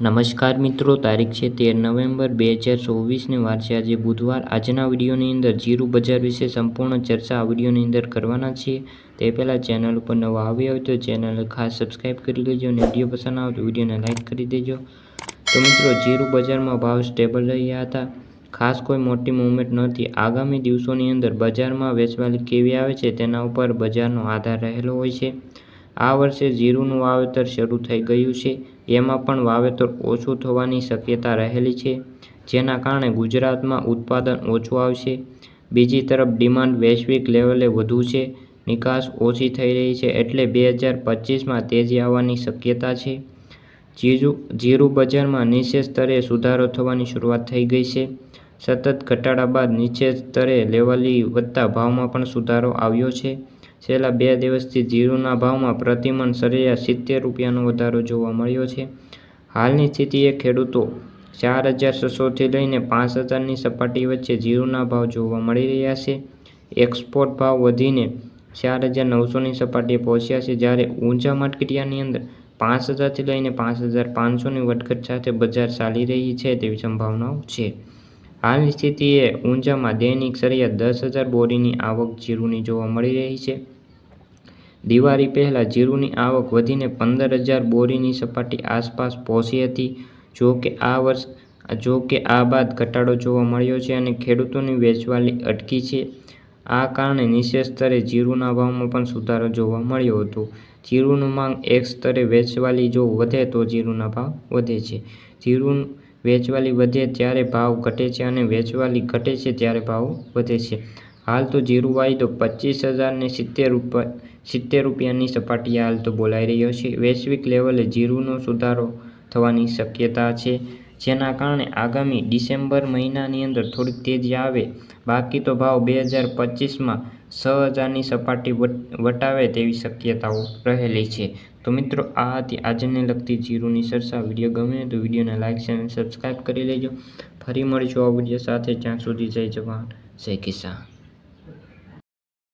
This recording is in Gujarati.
નમસ્કાર મિત્રો, તારીખ છે તેર નવેમ્બર બે હજાર ચોવીસને વાર છે. આજે બુધવાર. આજના વિડીયોની અંદર જીરું બજાર વિશે સંપૂર્ણ ચર્ચા આ વિડીયોની અંદર કરવાના છીએ. તે પહેલાં ચેનલ ઉપર નવા આવ્યો હોય તો ચેનલ ખાસ સબસ્ક્રાઈબ કરી લેજો અને વીડિયો પસંદ આવે તો વિડીયોને લાઇક કરી દેજો. તો મિત્રો, જીરું બજારમાં ભાવ સ્ટેબલ રહ્યા હતા. ખાસ કોઈ મોટી મૂવમેન્ટ નહોતી. આગામી દિવસોની અંદર બજારમાં વેચવાલી કેવી આવે છે તેના ઉપર બજારનો આધાર રહેલો હોય છે. આ વર્ષે જીરુંનું વાવેતર શરૂ થઈ ગયું છે. એમાં પણ વાવેતર ઓછું થવાની શક્યતા રહેલી છે, જેના કારણે ગુજરાતમાં ઉત્પાદન ઓછું આવશે. બીજી તરફ, ડિમાન્ડ વૈશ્વિક લેવલે વધુ છે, નિકાસ ઓછી થઈ રહી છે એટલે બે હજાર પચીસમાં તેજી આવવાની શક્યતા છે. જીરું જીરું બજારમાં નીચે સ્તરે સુધારો થવાની શરૂઆત થઈ ગઈ છે. સતત ઘટાડા બાદ નીચે સ્તરે લેવાલી વધતા ભાવમાં પણ સુધારો આવ્યો છે. છેલ્લા બે દિવસથી જીરુના ભાવમાં પ્રતિમણ સરેરાશ સિત્તેર રૂપિયાનો વધારો જોવા મળ્યો છે. હાલની સ્થિતિએ ખેડૂતો ચાર હજાર છસોથી લઈને પાંચ હજારની સપાટી વચ્ચે જીરુના ભાવ જોવા મળી રહ્યા છે. એક્સપોર્ટ ભાવ વધીને ચાર હજાર નવસોની સપાટીએ પહોંચ્યા છે, જ્યારે ઊંચા મટકીટિયાની અંદર પાંચ હજારથી લઈને પાંચ હજાર પાંચસોની વધઘટ સાથે બજાર ચાલી રહી છે તેવી સંભાવનાઓ છે. હાલની સ્થિતિએ ઊંઝામાં દૈનિક સરિયા દસ હજાર બોરીની આવક જીરુની જોવા મળી રહી છે. દિવાળી પહેલાં જીરુની આવક વધીને પંદર હજાર બોરીની સપાટી આસપાસ પહોંચી હતી. જો કે આ વર્ષ, જો કે આ બાદ ઘટાડો જોવા મળ્યો છે અને ખેડૂતોની વેચવાલી અટકી છે. આ કારણે નીચે સ્તરે જીરુના ભાવમાં પણ સુધારો જોવા મળ્યો હતો. જીરુનું માંગ એક સ્તરે વેચવાલી જો વધે તો જીરુના ભાવ વધે છે. જીરું વેચવાલી વધે ત્યારે ભાવ ઘટે છે અને વેચવાલી ઘટે છે ત્યારે ભાવ વધે છે. હાલ તો જીરું વાયદો પચીસ હજારને સિત્તેર રૂપિયા સિત્તેર રૂપિયાની સપાટીએ હાલ તો બોલાઈ રહ્યો છે. વૈશ્વિક લેવલે જીરુનો સુધારો થવાની શક્યતા છે, જેના કારણે આગામી ડિસેમ્બર મહિનાની અંદર થોડીક તેજી આવે. બાકી તો ભાવ બે હજાર પચીસમાં છ હજારની સપાટી વટાવે તેવી શક્યતાઓ રહેલી છે. તો મિત્રો, આ હતી આજને લગતી જીરુની ચર્ચા. વીડિયો ગમે તો વિડીયોને લાઇક અને સબસ્ક્રાઈબ કરી લેજો. ફરી મળીશું આ વીડિયો સાથે. જ્યાં સુધી જય જવાન, જય કિસાન.